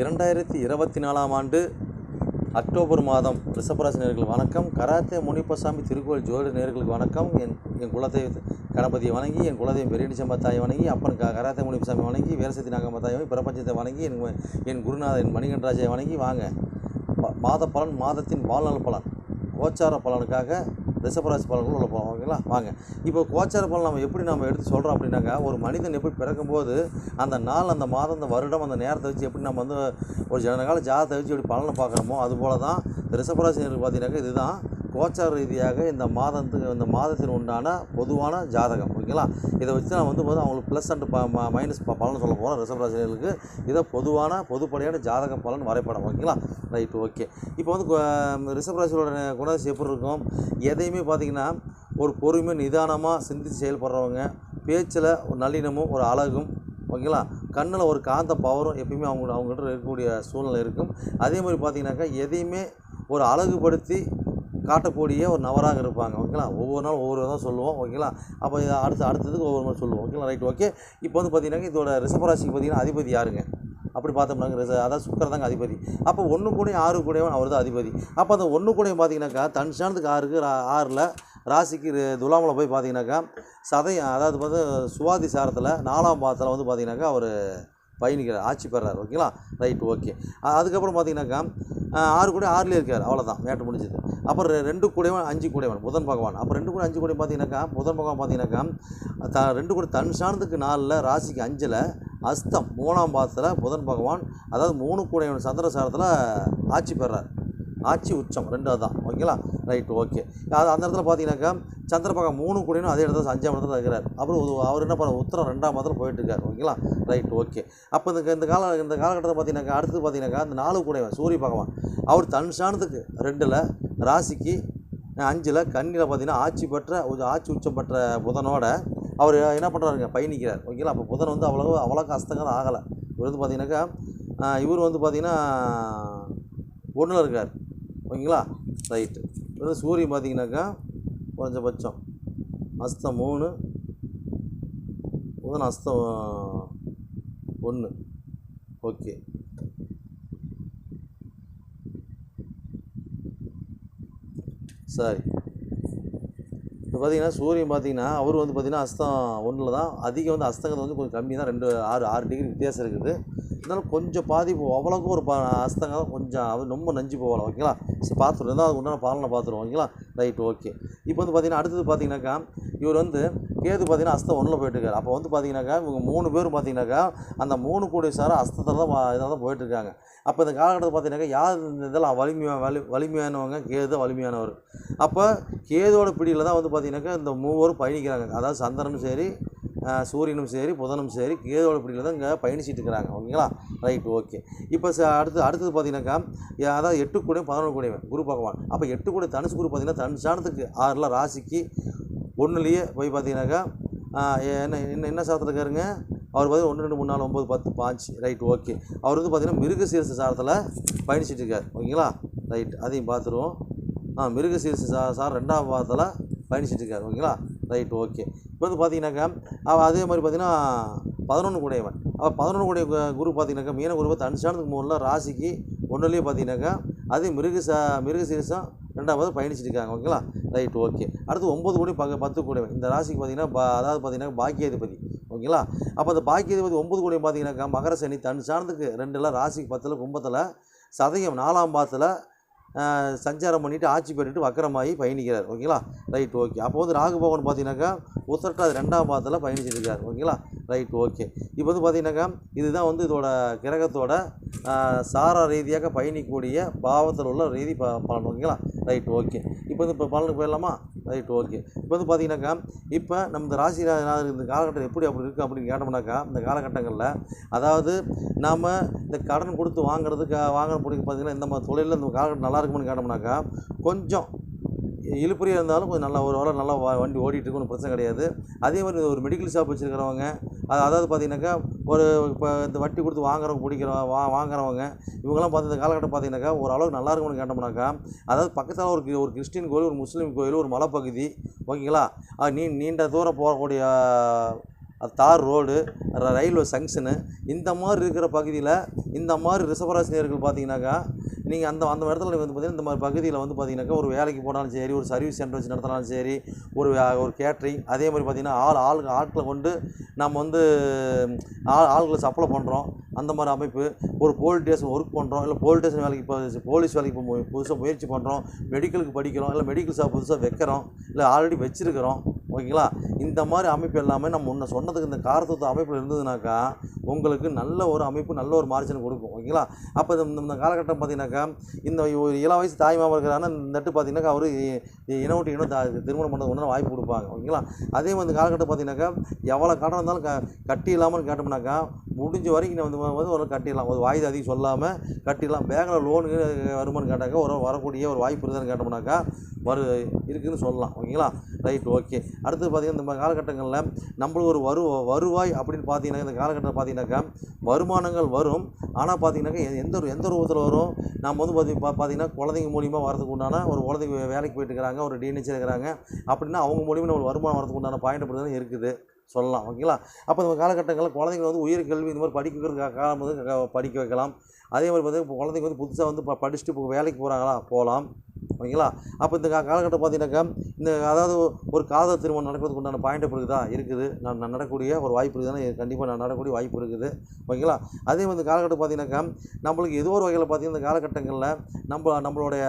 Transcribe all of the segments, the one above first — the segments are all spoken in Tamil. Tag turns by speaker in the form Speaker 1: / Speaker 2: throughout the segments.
Speaker 1: இரண்டாயிரத்தி இருபத்தி நாலாம் ஆண்டு அக்டோபர் மாதம் ரிஷபராசி நேர்களுக்கு வணக்கம். கராத்தே முனிப்பசாமி திருக்கோயில் ஜோதி நேர்களுக்கு வணக்கம். என் என் குலதெய்வ கணபதியை வணங்கி என் குலதெய்வம் பெரியடிச்சம்பா தாயை வணங்கி அப்பன் க கராத்தே முனிப்பசாமி வணங்கி வீரசக்தி நாகம்மா தாயை பிரபஞ்சத்தை வணங்கி என் என் குருநாதன் மணிகண்டராஜை வணங்கி வாங்க. மாத பலன் மாதத்தின் வாழ்நாள் பலன் கோச்சார பலனுக்காக ரிஷபராசி பலன்கள் உள்ள போவோம் ஓகேங்களா? வாங்க. இப்போ கோச்சார பலன் நம்ம எப்படி நம்ம எடுத்து சொல்கிறோம் அப்படின்னாக்கா ஒரு மனிதன் எப்படி பிறக்கும்போது அந்த நாள் அந்த மாதம் அந்த வருடம் அந்த நேரத்தை வச்சு எப்படி நம்ம வந்து ஒரு ஜனகால ஜாதத்தை வச்சு எப்படி பலனை பார்க்குறோமோ அதுபோல தான் ரிஷபராசினருக்கு பார்த்தீங்கன்னாக்கா இதுதான். கோச்சார ரீதியாக இந்த மாதத்துக்கு இந்த மாதத்தின் உண்டான பொதுவான ஜாதகம் ஓகேங்களா? இதை வச்சு நான் வந்து போது அவங்களுக்கு ப்ளஸ் அண்ட் மைனஸ் பலன் சொல்ல போகிறோம் ரிஷபராசினர்களுக்கு இதை பொதுவான பொதுப்படையான ஜாதக பலன் வரைபடம் ஓகேங்களா? Right okay. இப்போ வந்து கு- ரிஷபராசியோட குணாதிசயம் எப்படி இருக்கும்? எதையுமே பார்த்தீங்கன்னா ஒரு பொறுமை நிதானமாக சிந்தித்து செயல்படுறவங்க பேச்சில் ஒரு நல்லினமும் ஒரு அழகும் ஓகேங்களா? கண்ணில் ஒரு காந்த பவரும் எப்பயுமே அவங்க அவங்ககிட்ட இருக்கக்கூடிய சூழ்நிலை இருக்கும். அதே மாதிரி பார்த்திங்கனாக்கா எதையுமே ஒரு அழகுபடுத்தி காட்டக்கூடிய ஒரு நபராக இருப்பாங்க ஓகேங்களா? ஒவ்வொரு நாளும் ஒவ்வொரு தான் சொல்லுவோம் ஓகேங்களா? அப்போ இதை அடுத்து அடுத்ததுக்கு ஒவ்வொரு மாதிரி சொல்லுவோம் ஓகேங்களா? Right okay. இப்போ வந்து பார்த்தீங்கன்னா இதோட ரிஷபராசிக்கு பார்த்தீங்கன்னா அதிபதி யாருங்க? அப்படி பார்த்தோம்னாங்க ரிச அதாவது சுக்கர தாங்க அதிபதி. அப்போ ஒன்று கூட ஆறு கூடவன் அவர் தான் அதிபதி. அப்போ அந்த ஒன்று கூடயும் பார்த்தீங்கன்னாக்கா தன் ஸ்தானத்துக்கு ஆறுக்கு ரா- ஆறில் ராசிக்கு துலாமில் போய் பார்த்தீங்கன்னாக்கா சதயம் அதாவது வந்து சுவாதி சாரத்தில் நாலாம் பாதத்தில் வந்து பார்த்தீங்கன்னாக்கா அவர் பயணிக்கிறார் ஆட்சி பெறார் ஓகேங்களா ரைட் ஓகே அதுக்கப்புறம் பார்த்தீங்கன்னாக்கா ஆறு கூட ஆறுலேயே இருக்கார் அவ்வளோதான் மேட்டு முடிஞ்சது. அப்புறம் ரெண்டு கூடையவன் அஞ்சு கூடையவன் புதன் பகவான். அப்போ ரெண்டு கூட அஞ்சு கூட பார்த்தீங்கன்னாக்கா புதன் பகவான் பார்த்தீங்கன்னாக்கா த ரெண்டு கூட தன் சாணத்துக்கு நாலில் ராசிக்கு அஞ்சில் அஸ்தம் மூணாம் பாதத்தில் புதன் பகவான் அதாவது மூணு கூடையவன் சந்திர சாரத்தில் ஆட்சி பெறார். ஆட்சி உச்சம் ரெண்டு அதுதான் ஓகேங்களா? ரைட் ஓகே அது அந்த இடத்துல பார்த்தீங்கன்னாக்கா சந்திரபகம் மூணு கூடையும் அதே இடத்துல அஞ்சாம் இடத்துல இருக்கிறார். அப்புறம் அவர் என்ன பண்ண உத்தரம் ரெண்டாம் மாதத்தில் போயிட்டு இருக்கார். ஓகேங்களா? ரைட் ஓகே அப்போ இந்த இந்த கால இந்த காலகட்டத்தில் பார்த்தீங்கன்னாக்கா அடுத்து பார்த்தீங்கன்னாக்கா அந்த நாலு கூடையவன் சூரிய பகவான். அவர் தன் ஸ்தானத்துக்கு ரெண்டில் ராசிக்கு அஞ்சில் கண்ணியில் பார்த்தீங்கன்னா ஆட்சி பெற்ற ஒரு ஆட்சி உச்சம் பெற்ற புதனோட அவர் என்ன பண்ணுறாருங்க பயணிக்கிறார். ஓகேங்களா? அப்போ புதன் வந்து அவ்வளோ அவ்வளோக்கு அஸ்தங்கம் ஆகலை. இவர் வந்து பார்த்தீங்கன்னாக்கா இவர் வந்து பார்த்திங்கன்னா ஒன்றில் இருக்கார். ஓகேங்களா? ரைட்டு இப்போ வந்து சூரியன் பார்த்தீங்கன்னாக்கா குறைஞ்சபட்சம். அஸ்தம் மூணு புதன் அஸ்தம் ஒன்று ஓகே சரி. இப்போ பார்த்தீங்கன்னா சூரியன் பார்த்தீங்கன்னா அவர் வந்து பார்த்தீங்கன்னா அஸ்தம் ஒன்றில் தான். அதிகம் வந்து அஸ்தங்கள் வந்து கொஞ்சம் கம்மி தான். ரெண்டு ஆறு ஆறு டிகிரி வித்தியாசம் இருக்குது. இருந்தாலும் கொஞ்சம் பாதிப்பு அவ்வளோக்கும் ஒரு பா அஸ்தங்கம் கொஞ்சம் அது ரொம்ப நஞ்சு போகலாம் ஓகேங்களா? சரி பார்த்துருந்தா அது அதுக்கு உண்டான பாலனை பார்த்துருவோம் ஓகேங்களா? Right okay. இப்போ வந்து பார்த்தீங்கன்னா அடுத்தது பார்த்தீங்கன்னாக்கா இவர் வந்து கேது பார்த்தீங்கன்னா அஸ்தம் ஒன்றில் போயிட்டுருக்காரு அப்போ வந்து பார்த்தீங்கன்னாக்கா இவங்க மூணு பேரும் பார்த்தீங்கன்னாக்கா அந்த மூணு கோடி சாரம் அஸ்தத்தில் தான் இதாக தான் போயிட்டுருக்காங்க அப்போ இந்த காலகட்டத்தில் பார்த்தீங்கன்னாக்கா யார் இந்த இதெல்லாம் வலிமையாக வலி வலிமையானவங்க? கேது தான் வலிமையானவர். அப்போ கேதோட பிடியில் தான் வந்து பார்த்தீங்கன்னாக்கா இந்த மூவரும் பயணிக்கிறாங்க. அதாவது சந்திரனும் சரி சூரியனும் சரி புதனும் சரி கேதோட பிடியில் தான் இங்கே பயணிச்சிட்டு இருக்கிறாங்க. ஓகேங்களா? Right okay. இப்போ ச அடுத்து அடுத்தது பார்த்தீங்கன்னாக்கா அதாவது எட்டு கூடையும் பதினொன்று கூடையும் குரு பகவான். அப்போ எட்டு கூட தனுசு குரு பார்த்தீங்கன்னா தன் சாணத்துக்கு ஆறில் ராசிக்கு ஒன்றுலேயே போய் பார்த்தீங்கன்னாக்கா என்ன என்ன என்ன சாரத்தில் இருக்காருங்க அவர் பார்த்தீங்கன்னா ஒன்று ரெண்டு மூணு நாலு ஒம்பது பத்து பாஞ்சு. ரைட் ஓகே அவர் வந்து பார்த்தீங்கன்னா மிருகசீரச சாரத்தில் பயணிச்சிட்டு இருக்கார். ஓகேங்களா? ரைட் அதையும் பார்த்துருவோம். ஆ மிருகசீரச சா சார் ரெண்டாம் பாதத்தில் பயணிச்சிட்டு இருக்கார். ஓகேங்களா? ரைட் ஓகே இப்போ வந்து பார்த்தீங்கன்னாக்கா அவள் அதே மாதிரி பார்த்தீங்கன்னா பதினொன்று கூடையவன். அவள் பதினொன்று கூடிய குரு பார்த்தீங்கன்னாக்கா மீன குரு தனுஷானதுக்கு மூணில் ராசிக்கு ஒன்றுலேயே பார்த்தீங்கன்னாக்கா அதே மிருக சா மிருகசீரசம் ரெண்டாவது பயணிச்சிட்டு இருக்காங்க. ஓகேங்களா? ரைட் ஓகே அடுத்து ஒம்பது கோடி பார்க்க பத்து கூடையவன் இந்த ராசிக்கு பார்த்தீங்கன்னா பா அதாவது பார்த்தீங்கன்னா பாக்கியாதிபதி. ஓகேங்களா? அப்போ அந்த பாக்கியாதிபதி ஒம்பது கோடி பார்த்தீங்கன்னாக்கா மகர சனி தன் சார்ந்துக்கு ரெண்டில் ராசிக்கு பத்தில் கும்பத்தில் சதயம் நாலாம் பாத்தில் சஞ்சாரம் பண்ணிவிட்டு ஆட்சி பெற்றுட்டு வக்கரமாகி பயணிக்கிறார். ஓகேங்களா? Right okay. அப்போ வந்து ராகு பகவான் பார்த்தீங்கன்னாக்கா உத்தரட்டாது ரெண்டாம் பாதத்தில் பயணிச்சிருக்கார். ஓகேங்களா? Right okay. இப்போ வந்து பார்த்தீங்கன்னாக்கா இதுதான் வந்து இதோட கிரகத்தோட சாரா ரீதியாக பயணிக்கக்கூடிய பாவத்தில் உள்ள ரீதி ப பலன். ஓகேங்களா? Right okay. இப்போ வந்து இப்போ பலனுக்கு போயிடலாமா? Right okay. இப்போ வந்து பார்த்தீங்கன்னாக்கா இப்போ நம்ம இந்த ராசி இந்த காலகட்டம் எப்படி அப்படி இருக்குது அப்படின்னு கேட்டோம்னாக்கா இந்த காலகட்டங்களில் அதாவது நாம் இந்த கடன் கொடுத்து வாங்குறதுக்கு வாங்குற பிடிக்க பார்த்தீங்கன்னா இந்த மாதிரி தொழிலில் இந்த காலகட்டம் நல்லா இருக்கும்னு கேட்டோம்னாக்கா கொஞ்சம் இழுப்புறியாக இருந்தாலும் கொஞ்சம் நல்லா ஒரு வாரம் நல்லா வண்டி ஓடிட்டு இருக்கும் ஒன்றும் பிரச்சனை கிடையாது. அதே மாதிரி ஒரு மெடிக்கல் ஷாப் வச்சுருக்கிறவங்க அது அதாவது பார்த்தீங்கன்னாக்கா ஒரு இப்போ இந்த வட்டி கொடுத்து வாங்குறவங்க பிடிக்கிறவங்க வா வாங்குறவங்க இவங்கெல்லாம் பார்த்து இந்த காலகட்டம் பார்த்திங்கனாக்கா ஓரளவுக்கு நல்லா இருக்கும்னு கேட்டோம்னாக்கா அதாவது பக்கத்தில் ஒரு ஒரு கிறிஸ்டின் கோயில் ஒரு முஸ்லீம் கோயில் ஒரு மலைப்பகுதி ஓகேங்களா? அது நீ நீண்ட தூரம் போகக்கூடிய அது தார் ரோடு ரயில்வே சங்ஷனு இந்த மாதிரி இருக்கிற பகுதியில் இந்த மாதிரி ரிசவராசினியர்கள் பார்த்தீங்கன்னாக்கா நீங்கள் அந்த அந்த இடத்துல வந்து பார்த்தீங்கன்னா இந்த மாதிரி பகுதியில் வந்து பார்த்தீங்கன்னாக்கா ஒரு வேலைக்கு போனாலும் சரி ஒரு சர்வீஸ் சென்டர் வச்சு நடத்தினாலும் சரி ஒரு ஒரு கேட்ரிங் அதே மாதிரி பார்த்தீங்கன்னா ஆள் ஆள் ஆட்களை கொண்டு நம்ம வந்து ஆள் ஆள்களை சப்ளை பண்ணுறோம் அந்த மாதிரி அமைப்பு ஒரு போலீஸ் ஸ்டேஷன் ஒர்க் பண்ணுறோம் இல்லை போலீஸ் ஸ்டேஷன் வேலைக்கு இப்போ போலீஸ் வேலைக்கு புதுசாக முயற்சி பண்ணுறோம் மெடிக்கலுக்கு படிக்கிறோம். இல்லை மெடிக்கல் ஷாப் புதுசாக வைக்கிறோம். இல்லை ஆல்ரெடி வச்சுருக்கிறோம். ஓகேங்களா? இந்த மாதிரி அமைப்பு எல்லாமே நம்ம முன்ன சொன்னதுக்கு இந்த காரத்துவ அமைப்பில் இருந்ததுனாக்கா உங்களுக்கு நல்ல ஒரு அமைப்பு நல்ல ஒரு மார்ஜின் கொடுக்கும். ஓகேங்களா? அப்போ இந்த இந்த காலகட்டம் பார்த்தீங்கன்னாக்கா இந்த ஒரு இளம் வயசு தாய்மாம இருக்கிறாங்கன்னா இந்த நட்டு பார்த்தீங்கன்னாக்கா அவர் இனவட்டி விட்டு இனம் தா- திருமணம் பண்ணுறது ஒன்று வாய்ப்பு கொடுப்பாங்க. ஓகேங்களா? அதே மாதிரி இந்த காலகட்டம் பார்த்தீங்கன்னாக்கா எவ்வளோ கடன் இருந்தாலும் க கட்டி இல்லாமல் கேட்டோம்னாக்கா முடிஞ்ச வரைக்கும் நான் வந்து வந்து ஒரு கட்டிடலாம். ஒரு வாய்தை அதிகம் சொல்லாமல் கட்டிடலாம். பேங்கில் லோனு வருமானு கேட்டாக்கா ஒரு வரக்கூடிய ஒரு வாய்ப்பு இருக்குதுன்னு கேட்டோம்னாக்கா வரு இருக்குதுன்னு சொல்லலாம். ஓகேங்களா? Right okay. அடுத்து பார்த்தீங்கன்னா இந்த மாதிரி காலகட்டங்களில் நம்மளுக்கு ஒரு வரு வருவாய் அப்படின்னு பார்த்தீங்கன்னா இந்த காலகட்டத்தில் பார்த்தீங்கன்னாக்கா வருமானங்கள் வரும். ஆனால் பார்த்தீங்கன்னாக்கா எ- எந்த ஒரு எந்த ரூபத்தில் வரும்? நம்ம வந்து பார்த்தி பார்த்தீங்கன்னா குழந்தைங்க மூலியமாக வரதுக்கு உண்டான ஒரு குழந்தைங்க வேலைக்கு போயிட்டு இருக்கிறாங்க ஒரு டிஎன்ஹெச் இருக்கிறாங்க. அப்படின்னா அவங்க மூலியமாக நம்ம வருமானம் வரதுக்கு உண்டான பாயிண்ட் அப்படி இருக்குது. சொல்லலாம் ஓகேங்களா? அப்போ இந்த காலகட்டங்களில் குழந்தைங்க வந்து உயர் கல்வி இந்த மாதிரி படிக்க காலம் வந்து படிக்க வைக்கலாம். அதே மாதிரி பார்த்தீங்கன்னா குழந்தைங்க வந்து புதுசாக வந்து படிச்சுட்டு இப்போ வேலைக்கு போகிறாங்களா போகலாம். ஓகேங்களா? அப்போ இந்த கா- காலகட்டம் பார்த்தீங்கன்னாக்கா இந்த அதாவது ஒரு காதல் திருமணம் நடக்கிறதுக்கு உண்டான பாயிண்ட் இருக்குதா இருக்குது. நான் நான் நடக்கக்கூடிய ஒரு வாய்ப்பு இருக்குதுன்னா கண்டிப்பாக நான் நடக்கக்கூடிய வாய்ப்பு இருக்குது. ஓகேங்களா? அதே மாதிரி இந்த காலகட்டம் பார்த்தீங்கன்னாக்கா நம்மளுக்கு ஏதோ ஒரு வகையில் பார்த்தீங்கன்னா இந்த காலகட்டங்களில் நம்ம நம்மளுடைய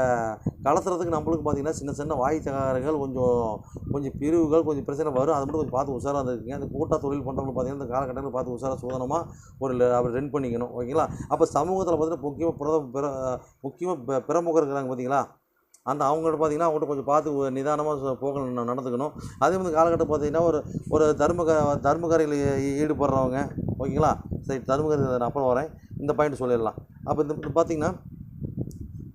Speaker 1: கலத்துறதுக்கு நம்மளுக்கு பார்த்தீங்கன்னா சின்ன சின்ன வாய் தகராறுகள் கொஞ்சம் கொஞ்சம் பிரிவுகள் கொஞ்சம் பிரச்சனை வரும். அது மட்டும் கொஞ்சம் பார்த்து உஷாராக இருந்துக்குங்க. அந்த கூட்டா தொழில் பண்ணுறவங்க பார்த்தீங்கன்னா இந்த காலகட்டத்தில் பார்த்து உஷாராக சூதனமாக ஒரு அப்படி ரென் பண்ணிக்கணும். ஓகேங்களா? அப்போ சமூகத்தில் பார்த்தீங்கன்னா முக்கியமாக பிற முக்கியமாக பிரமுகர் இருக்கிறாங்க பார்த்தீங்களா அந்த அவங்கள்ட்ட பார்த்தீங்கன்னா அவங்கள்ட்ட கொஞ்சம் பார்த்து நிதானமாக போக நடந்துக்கணும். அதே மாதிரி காலகட்டம் பார்த்தீங்கன்னா ஒரு ஒரு தர்மக தர்மகரையில் ஈடுபடுறவங்க ஓகேங்களா? சரி தர்மகரை நான் அப்புறம் வரேன். இந்த பாயிண்ட் சொல்லிடலாம். அப்போ இந்த பார்த்திங்கன்னா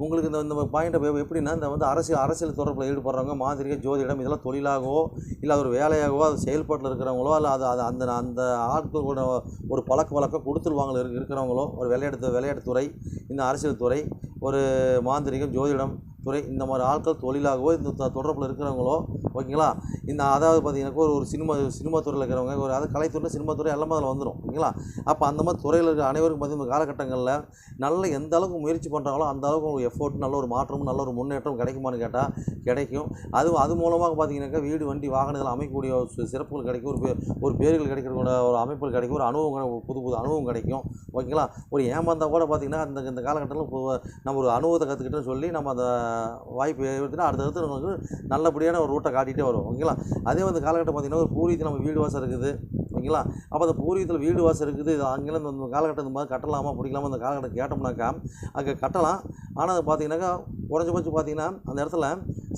Speaker 1: உங்களுக்கு இந்த இந்த பாயிண்ட்டை எப்படின்னா இந்த வந்து அரசியல் அரசியல் தொடர்பில் ஈடுபடுறவங்க மாதிரியாக ஜோதிடம் இதெல்லாம் தொழிலாகவோ இல்லை அது ஒரு வேலையாகவோ அது செயல்பாட்டில் இருக்கிறவங்களோ இல்லை அது அது அந்த அந்த ஆட்கள் கூட ஒரு பழக்க வழக்கம் கொடுத்துருவாங்க இருக்கிறவங்களோ ஒரு விளையாட்டு விளையாட்டுத்துறை இந்த அரசியல் துறை ஒரு மாந்திரிகம் ஜோதிடம் துறை இந்த மாதிரி ஆட்கள் தொழிலாகவோ இந்த தொடர்பில் இருக்கிறவங்களோ ஓகேங்களா? இந்த அதாவது பார்த்தீங்கன்னாக்கா ஒரு ஒரு சினிமா சினிமா துறையில் இருக்கிறவங்க ஒரு அதாவது கலைத்துறை சினிமா துறை எல்லாமே அதில் வந்துடும் ஓகேங்களா? அப்போ அந்த மாதிரி துறையில் இருக்கிற அனைவருக்கும் பார்த்தீங்கன்னா இந்த காலகட்டங்களில் நல்ல எந்த அளவுக்கு முயற்சி பண்ணுறாங்களோ அந்த அளவுக்கு ஒரு எஃபோர்ட் நல்ல ஒரு மாற்றமும் நல்ல ஒரு முன்னேற்றம் கிடைக்குமான்னு கேட்டால் கிடைக்கும். அது அது மூலமாக பார்த்தீங்கன்னாக்கா வீடு வண்டி வாகனங்கள் அமைக்கக்கூடிய ஒரு சிறப்புகள் கிடைக்கும். ஒரு பே- ஒரு பேர்கள் கிடைக்கிற ஒரு அமைப்புகள் கிடைக்கும். ஒரு அனுபவம் புது புது அனுபவம் கிடைக்கும் ஓகேங்களா? ஒரு ஏமாந்தால் கூட பார்த்தீங்கன்னா அந்த இந்த காலகட்டத்தில் நம்ம ஒரு அனுபவத்தை கற்றுக்கிட்டோன்னு சொல்லி நம்ம அந்த வாய்ப்பு ஏற்படுத்தினா அடுத்தடுத்து நமக்கு நல்லபடியான ஒரு ரூட்டை காட்டிகிட்டே வரும் ஓகேங்களா? அதே வந்து காலகட்டம் பார்த்தீங்கன்னா ஒரு பூர்வீகத்தில் நம்ம வீடு வாசம் இருக்குது. ஓகேங்களா? அப்போ அந்த பூர்வீகத்தில் வீடு வாசம் இருக்குது. இது அங்கேருந்து இந்த காலகட்டம் இந்த மாதிரி கட்டலாமா பிடிக்கலாமா அந்த காலகட்டம் கேட்டோம்னாக்கா அங்கே கட்டலாம். ஆனால் அது பார்த்தீங்கன்னாக்கா குறைஞ்சபட்சம் பார்த்தீங்கன்னா அந்த இடத்துல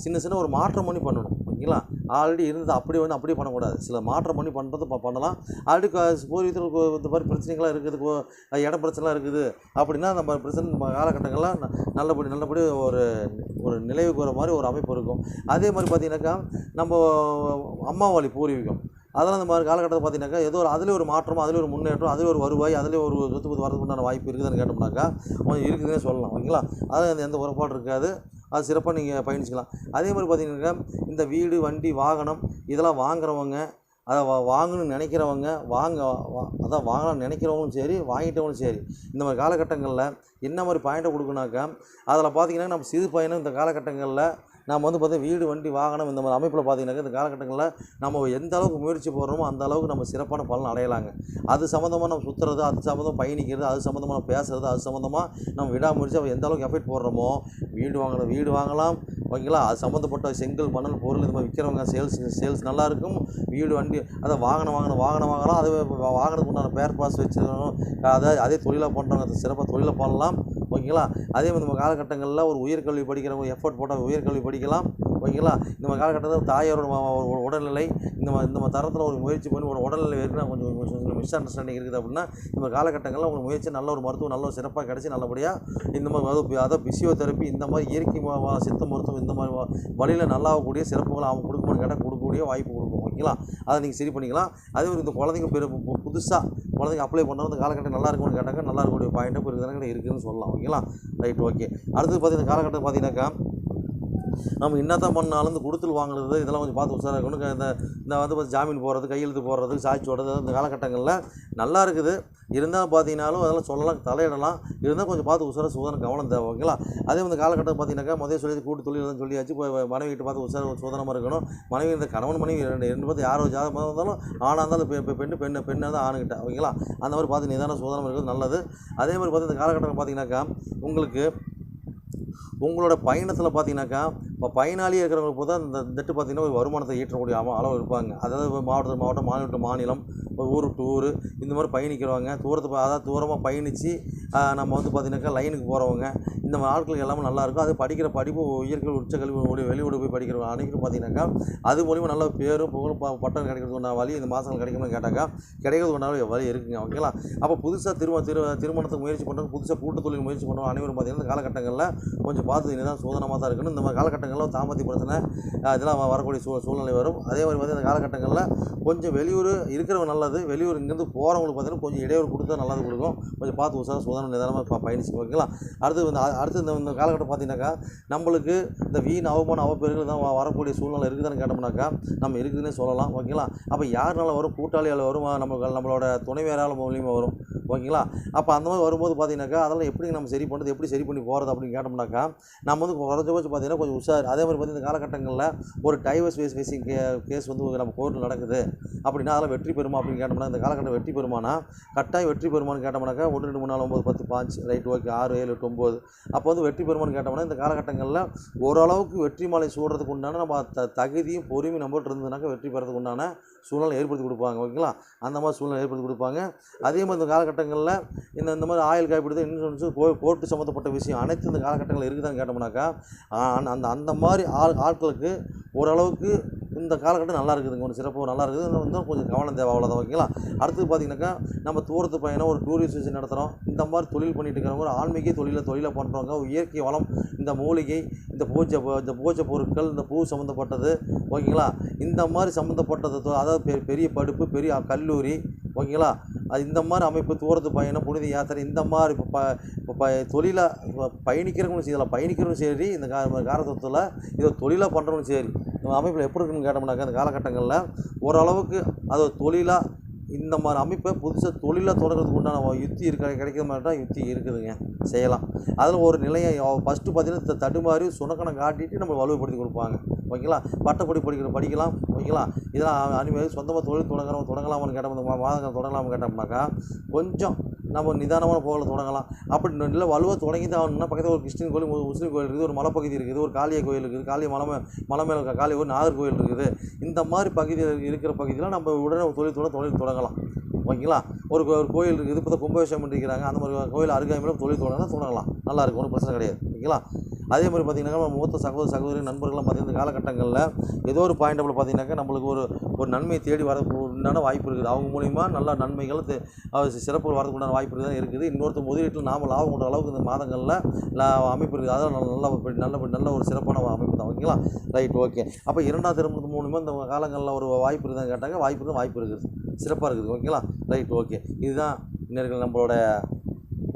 Speaker 1: சின்ன சின்ன ஒரு மாற்றம் பண்ணி பண்ணணும். ஓகேங்களா ஆல்ரெடி இருந்தது. அப்படி வந்து அப்படியே பண்ணக்கூடாது. சில மாற்றம் பண்ணி பண்ணுறது பண்ணலாம். ஆல்ரெடி பூர்வீகத்தில் இந்த மாதிரி பிரச்சனைகள்லாம் இருக்குது. கொ- இட பிரச்சனைலாம் இருக்குது. அப்படின்னா நம்ம பிரச்சனை நம்ம காலகட்டங்களில் நல்லபடி நல்லபடி ஒரு ஒரு நிலைவுக்கு வர மாதிரி ஒரு அமைப்பு இருக்கும். அதே மாதிரி பார்த்தீங்கன்னாக்கா நம்ம அம்மாவாளி பூர்வீகம். அதெல்லாம் இந்த மாதிரி காலகட்டத்தில் பார்த்தீங்கன்னாக்கா ஏதோ ஒரு அதில் ஒரு மாற்றம் அதிலே ஒரு முன்னேற்றம் அதிலே ஒரு வருவாய் அதிலே ஒரு சொத்து பத்து வரதுக்கு உண்டான வாய்ப்பு இருக்குதுன்னு கேட்டோம்னாக்கா கொஞ்சம் இருக்குதுன்னே சொல்லலாம் ஓகேங்களா? அதில் அந்த எந்த குறைபாடு இருக்காது. அது சிறப்பாக நீங்கள் பயணிச்சிக்கலாம். அதே மாதிரி பார்த்தீங்கன்னாக்கா இந்த வீடு வண்டி வாகனம் இதெல்லாம் வாங்குறவங்க அதை வா வாங்கணும்னு நினைக்கிறவங்க வாங்க அதான் வாங்கலாம்னு நினைக்கிறவங்களும் சரி வாங்கிட்டவங்களும் சரி இந்த மாதிரி காலகட்டங்களில் என்ன மாதிரி பாயிண்ட்டை கொடுக்குனாக்கா அதில் பார்த்தீங்கன்னா நம்ம சிறு பயணம் இந்த காலகட்டங்களில் நம்ம வந்து பார்த்தீங்கன்னா வீடு வண்டி வாகனம் இந்த மாதிரி அமைப்பில் பார்த்தீங்கன்னாக்கா இந்த காலகட்டங்களில் நம்ம எந்த அளவுக்கு முயற்சி போடுறோமோ அந்த அளவுக்கு நம்ம சிறப்பான பலன் அடையலாங்க. அது சம்மந்தமாக நம்ம சுற்றுறது அது சம்மந்தமாக பயணிக்கிறது அது சம்மந்தமாக நம்ம பேசுறது அது சம்மந்தமாக நம்ம விடாமுயற்சி அப்ப எந்த அளவுக்கு எஃபெக்ட் போடுறோமோ வீடு வாங்கலாம் வீடு வாங்கலாம் ஓகேங்களா? அது சம்மந்தப்பட்ட செங்கல் மணல் பொருள் இந்த மாதிரி விற்கிறவங்க சேல்ஸ் சேல்ஸ் நல்லாயிருக்கும் வீடு வண்டி அதை வாகனம் வாங்கணும் வாகனம் வாங்கலாம். அது வாகனத்துக்கு உண்டான பேர் பாஸ் வச்சுருக்கணும். அதை அதே தொழிலாக பண்ணுறவங்க அது சிறப்பாக தொழிலை பண்ணலாம். ஓகேங்களா? அதே மாதிரி நம்ம காலகட்டங்களில் ஒரு உயர்கல்வி படிக்கிறவங்க எஃபோர்ட் போட்டால் உயர்கல்வி படிக்கலாம். ஓகேங்களா? இந்த மாதிரி காலகட்டத்தில் தாயாரோட ஒரு உடல்நிலை இந்த மாதிரி இந்த மாதிரி தரத்தில் ஒரு முயற்சி பண்ணி ஒரு உடல்நிலை இருக்குன்னா கொஞ்சம் கொஞ்சம் மிஸ் அண்டர்ஸ்டாண்டிங் இருக்குது அப்படின்னா இந்த மாதிரி காலகட்டங்களில் உங்களுக்கு முயற்சி நல்ல ஒரு மருத்துவம் நல்ல ஒரு சிறப்பாக கிடச்சி நல்லபடியாக இந்த மாதிரி அதாவது அதாவது பிசியோதெரப்பி இந்த மாதிரி இயற்கை சித்த மருத்துவம் இந்த மாதிரி வழியில் நல்லாகக்கூடிய சிறப்புகளை அவங்க கொடுக்கணும்னு கேட்டால் கொடுக்கக்கூடிய வாய்ப்பு கொடுக்கும். ஓகேங்களா? அதை நீங்கள் சரி பண்ணிக்கலாம். அதே மாதிரி இந்த குழந்தைங்க பெரு புதுசாக குழந்தைங்க அப்ளை பண்ணுறது இந்த காலகட்டம் நல்லா இருக்கும்னு கேட்டாக்க நல்லா இருக்கக்கூடிய பாயிண்ட்டு இப்போ இருக்குதுன்னு இருக்குதுன்னு சொல்லலாம். ஓகேங்களா? Right okay. அடுத்தது பார்த்தீங்கன்னா காலகட்டம் பார்த்தீங்கன்னாக்கா நம்ம என்ன தான் பண்ணாலும் இந்த கொடுத்துல் வாங்குறது இதெல்லாம் கொஞ்சம் பார்த்து உஷாராக இருக்கணும். இந்த இந்த வந்து பார்த்து ஜாமீன் போடுறது கையெழுத்து போடுறது சாட்சி ஓடுறது இந்த காலகட்டங்களில் நல்லா இருக்குது. இருந்தாலும் பார்த்தீங்கனாலும் அதெல்லாம் சொல்லலாம் தலையிடலாம். இருந்தால் கொஞ்சம் பார்த்து உஷாராக சோதனை கவனம் தேவை ஓகேங்களா? அதே இந்த காலகட்டம் பார்த்தீங்கன்னாக்கா முதல் சொல்லி கூட்டு தொழில் சொல்லியாச்சு. இப்போ மனைவி கிட்ட பார்த்து உஷார சோதனமாக இருக்கணும். மனைவி இந்த கணவன் மனைவி ரெண்டு ரெண்டு பார்த்து யாரோ ஜாதகமாக இருந்தாலும் ஆணாக இருந்தாலும் இப்போ பெண்ணு பெண்ணு பெண்ணாக தான் ஆணுகிட்ட ஓகேங்களா? அந்த மாதிரி பார்த்து நிதான சோதனை இருக்கிறது நல்லது. அதே மாதிரி பார்த்து இந்த காலகட்டத்தில் பார்த்தீங்கன்னாக்கா உங்களுக்கு உங்களோட பயணத்தில் பார்த்தீங்கன்னாக்கா இப்போ பயனாளியாக இருக்கிறவங்களுக்கு போது இந்த தட்டு பார்த்தீங்கன்னா ஒரு வருமானத்தை ஈட்டக்கூடிய அளவு அளவு இருப்பாங்க. அதாவது மாவட்டத்து மாவட்டம் மாநிலம் மாநிலம் ஊர் டு ஊர் இந்த மாதிரி பயணிக்கிறவங்க தூரத்தை அதாவது தூரமாக பயணித்து நம்ம வந்து பார்த்தீங்கன்னாக்கா லைனுக்கு போகிறவங்க இந்த மாதிரி ஆட்களுக்கு எல்லாமே நல்லா இருக்கும். அது படிக்கிற படிப்பு இயற்கை உச்சக்கல்வி வெளி- வெளியூடு போய் படிக்கிற அனைவரும் பார்த்தீங்கன்னாக்கா அது மூலிமா நல்ல பேரும் புகழும் பட்டம் கிடைக்கிறதுக்கு உண்டான வழி இந்த மாதங்கள் கிடைக்கணும்னு கேட்டாக்கா கிடைக்கிறதுக்கு உண்டான வழி இருக்குங்க. ஓகேங்களா? அப்போ புதுசாக திரும திரு திருமணத்துக்கு முயற்சி பண்ணுறவங்க புதுசாக கூட்டு தொழில் முயற்சி பண்ணுறவங்க அனைவரும் பார்த்தீங்கன்னா இந்த காலகட்டங்களில் கொஞ்சம் பார்த்து தான் சோதனமாக தான் இருக்கணும். இந்த மாதிரி காலகட்டங்கள் காலகட்டங்களில் தாம்பத்திய பிரச்சனை இதெல்லாம் வரக்கூடிய சூ சூழ்நிலை வரும். அதே மாதிரி பார்த்தீங்கன்னா இந்த காலகட்டங்களில் கொஞ்சம் வெளியூர் இருக்கிறவங்க நல்லது வெளியூர் இங்கேருந்து போகிறவங்களுக்கு பார்த்தீங்கன்னா கொஞ்சம் இடையூறு கொடுத்தா நல்லது கொடுக்கும். கொஞ்சம் பார்த்து உசாரம் சுதந்திரம் நிதானமாக பயணிச்சு ஓகேங்களா அடுத்து இந்த அடுத்து இந்த இந்த காலகட்டம் பார்த்தீங்கன்னாக்கா நம்மளுக்கு இந்த வீண் அவமான அவப்பெருகள் தான் வரக்கூடிய சூழ்நிலை இருக்குதுன்னு கேட்டோம்னாக்கா நம்ம இருக்குதுன்னே சொல்லலாம். ஓகேங்களா? அப்போ யாருனால வரும்? கூட்டாளியால் வரும்? நம்ம நம்மளோட துணைவேரால் மூலியமாக வரும்? ஓகேங்களா? அப்போ அந்த மாதிரி வரும்போது பார்த்தீங்கன்னாக்கா அதெல்லாம் எப்படி நம்ம சரி பண்ணுறது எப்படி சரி பண்ணி போகிறது அப்படின்னு கேட்டோம்னாக்கா நம்ம வந்து குறைஞ்சபட்சம் பார்த்தீங்கன்னா கொஞ்சம் உஷார் அதே மாதிரி வந்து இந்த காலகட்டங்களில் ஒரு டைவர்ஸ் வேஸ் ஃபேஸிங் கே கேஸ் வந்து நம்ம கோர்ட்டில் நடக்குது. அப்படின்னா அதெல்லாம் வெற்றி பெறுமா அப்படின்னு கேட்டோம்னா இந்த காலகட்டம் வெற்றி பெறுமானா கட்டாயம் வெற்றி பெறுமான்னு கேட்டோம்னாக்கா ஒன்று ரெண்டு மூணு நாலு ஒம்பது பத்து பாஞ்சு ரைட் ஓகே ஆறு ஏழு எட்டு ஒம்பது அப்போ வந்து வெற்றி பெறுமான்னு கேட்டோம்னா இந்த காலகட்டங்களில் ஓரளவுக்கு வெற்றி மாலை சூடுறதுக்கு உண்டான நம்ம த தகுதியும் பொறுமையும் நம்மகிட்ட இருந்ததுனாக்கா வெற்றி பெறதுக்கு உண்டான சூழ்நிலை ஏற்படுத்தி கொடுப்பாங்க ஓகேங்களா? அந்த மாதிரி சூழ்நிலை ஏற்படுத்தி கொடுப்பாங்க. அதே மாதிரி இந்த காலகட்டங்களில் இந்த இந்த மாதிரி ஆயில் காப்பீடு இன்சூரன்ஸு கோ கோர்ட்டு சம்மந்தப்பட்ட விஷயம் அனைத்து இந்த காலகட்டங்களில் இருக்குதான்னு கேட்டோம்னாக்கா அந்த அந்த மாதிரி ஆள் ஆட்களுக்கு ஓரளவுக்கு இந்த காலகட்டம் நல்லா இருக்குதுங்க. ஒன்று சிறப்பு நல்லா இருக்குது. இன்னும் கொஞ்சம் கவனம் தேவை அவ்வளோதான் ஓகேங்களா அடுத்து பார்த்தீங்கன்னாக்கா நம்ம தூரத்து பயணம் ஒரு டூரிஸ்ட் விசிட் நடத்துகிறோம் இந்த மாதிரி தொழில் பண்ணிட்டு இருக்கிறவங்க ஒரு ஆன்மீக தொழிலை தொழிலை பண்ணுறவங்க இயற்கை வளம் இந்த மூலிகை இந்த பூஜை இந்த பூஜை பொருட்கள் இந்த பூ சம்மந்தப்பட்டது ஓகேங்களா இந்த மாதிரி சம்மந்தப்பட்டது அதாவது பெ- பெரிய படிப்பு பெரிய கல்லூரி ஓகேங்களா அது இந்த மாதிரி அமைப்பு தூரத்து பயணம் புனித யாத்திரை இந்த மாதிரி இப்போ ப இப்போ ப தொழிலை பயணிக்கிறவங்களும் சரி இதில் பயணிக்கிறவங்களும் சரி இந்த கா காரத்துவத்தில் இதை தொழிலாக பண்ணுறவங்களும் சரி இந்த அமைப்பில் எப்படி இருக்குன்னு கேட்டோம்னாக்கா இந்த காலகட்டங்களில் ஓரளவுக்கு அது தொழிலாக இந்த மாதிரி அமைப்பை புதுசாக தொழிலாக தொடங்குறதுக்கு உண்டான யுத்தி இருக்க கிடைக்கிற மாதிரி தான் இருக்குதுங்க. செய்யலாம். அதில் ஒரு நிலையை ஃபஸ்ட்டு பார்த்தீங்கன்னா தடுமாறி சுணக்கணம் காட்டிட்டு நம்ம வலுப்படுத்தி கொடுப்பாங்க. ஓகேங்களா? பட்டப்படி படிக்கிற படிக்கலாம் ஓகேங்களா? இதெல்லாம் அனுமதி சொந்தமாக தொழில் தொடங்குறவங்க தொடங்கலாமான்னு கேட்டோம் மாதங்கள் தொடங்கலாம்னு கேட்டோம்னாக்கா கொஞ்சம் நம்ம நிதானமான போகல தொடங்கலாம். அப்படி இல்லை வலுவாக தொடங்கி தான் ஆகணும்னா பக்கத்தில் ஒரு கிறிஸ்டின் கோயில் ஒரு முஸ்லீம் கோயில் இருக்குது ஒரு மலைப்பகுதி இருக்குது ஒரு காளிய கோயில் இருக்குது காளிய மலை மலை மேலே இருக்க நாகர் கோயில் இருக்குது. இந்த மாதிரி பகுதியில் இருக்கிற பகுதியில் நம்ம உடனே தொழில் தொட தொழில் தொடங்கலாம். ஓகேங்களா? ஒரு கோ- ஒரு கோயில் இருக்குது இப்போ கும்பாபிஷேகம் பண்ணிக்கிறாங்க அந்த மாதிரி கோயில் அருகாமையில் தொழில் தொடங்கினா தொடங்கலாம். நல்லாயிருக்கும் ஒன்றும் பிரச்சனை கிடையாது. ஓகேங்களா? அதே மாதிரி பார்த்திங்கனாக்கா நம்ம மூத்த சகோதர சகோதரி நண்பர்கள்லாம் பார்த்தீங்கன்னா இந்த காலகட்டங்களில் ஏதோ ஒரு பாயிண்ட் பார்த்திங்கனாக்கா நம்மளுக்கு ஒரு ஒரு நன்மையை தேடி வரதுக்கு உண்டான வாய்ப்பு இருக்குது. அவங்க மூலிமா நல்ல நன்மைகள் சிறப்பு சிறப்புகள் வரதுக்கு உண்டான வாய்ப்பு இருக்குது இருக்குது. இன்னொருத்தர் முதலீட்டில் நாம் லாபம் கொண்ட அளவுக்கு இந்த மாதங்களில் அமைப்பு இருக்குது. அதெல்லாம் நல்ல நல்ல நல்ல நல்ல ஒரு சிறப்பான அமைப்பு தான். ஓகேங்களா? Right okay. அப்போ இரண்டாவது திருமணத்து மூலிமா இந்த காலங்களில் ஒரு வாய்ப்பு இருக்குதான்னு கேட்டாங்க வாய்ப்பு தான் வாய்ப்பு இருக்குது. சிறப்பாக இருக்குது. ஓகேங்களா? Right okay. இதுதான் நேர்கள் நம்மளோட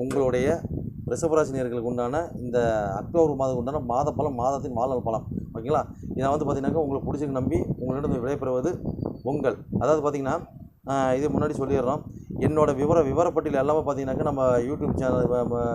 Speaker 1: உங்களுடைய ரிஷபராசினியர்களுக்கு உண்டான இந்த அக்டோபர் மாதத்துக்கு உண்டான மாத பலம் மாதத்தின் மாதல் பலம் ஓகேங்களா? இதை வந்து பார்த்தீங்கன்னாக்கா உங்களுக்கு பிடிச்சிக்க நம்பி உங்களிடம் விடைபெறுவது உங்கள். அதாவது பார்த்தீங்கன்னா இது முன்னாடி சொல்லிடுறோம். என்னோடய விவர விவரப்பட்டியல் எல்லாமே பார்த்தீங்கன்னாக்கா நம்ம யூடியூப் சேனல்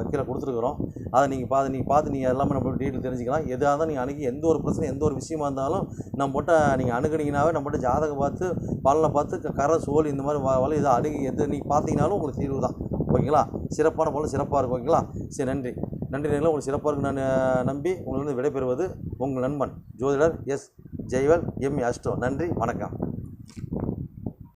Speaker 1: கீழே கொடுத்துருக்குறோம். அதை நீங்கள் பார்த்து நீங்கள் பார்த்து நீங்கள் எல்லாமே நம்ம டீட்டெயில் தெரிஞ்சுக்கலாம். எதாக இருந்தாலும் நீங்கள் அணுகி எந்த ஒரு பிரச்சனை எந்த ஒரு விஷயமா இருந்தாலும் நம்மகிட்ட நீங்கள் அணுகுனீங்கனாவே நம்மகிட்ட ஜாதகம் பார்த்து பலனை பார்த்து க- கரை சோல் இந்த மாதிரி வலை இதை அணுகி எது நீங்கள் பார்த்தீங்கனாலும் உங்களுக்கு தீர்வு தான். ஓகேங்களா சிறப்பான பலன் சிறப்பாக இருக்கும் ஓகேங்களா சரி நன்றி. நன்றி நேரில் உங்களுக்கு சிறப்பாக இருக்கு நான் நம்பி உங்களிருந்து விடைபெறுவது உங்கள் நண்பன் ஜோதிடர் எஸ். ஜெய்வல் எம். அஸ்டோ. நன்றி வணக்கம்.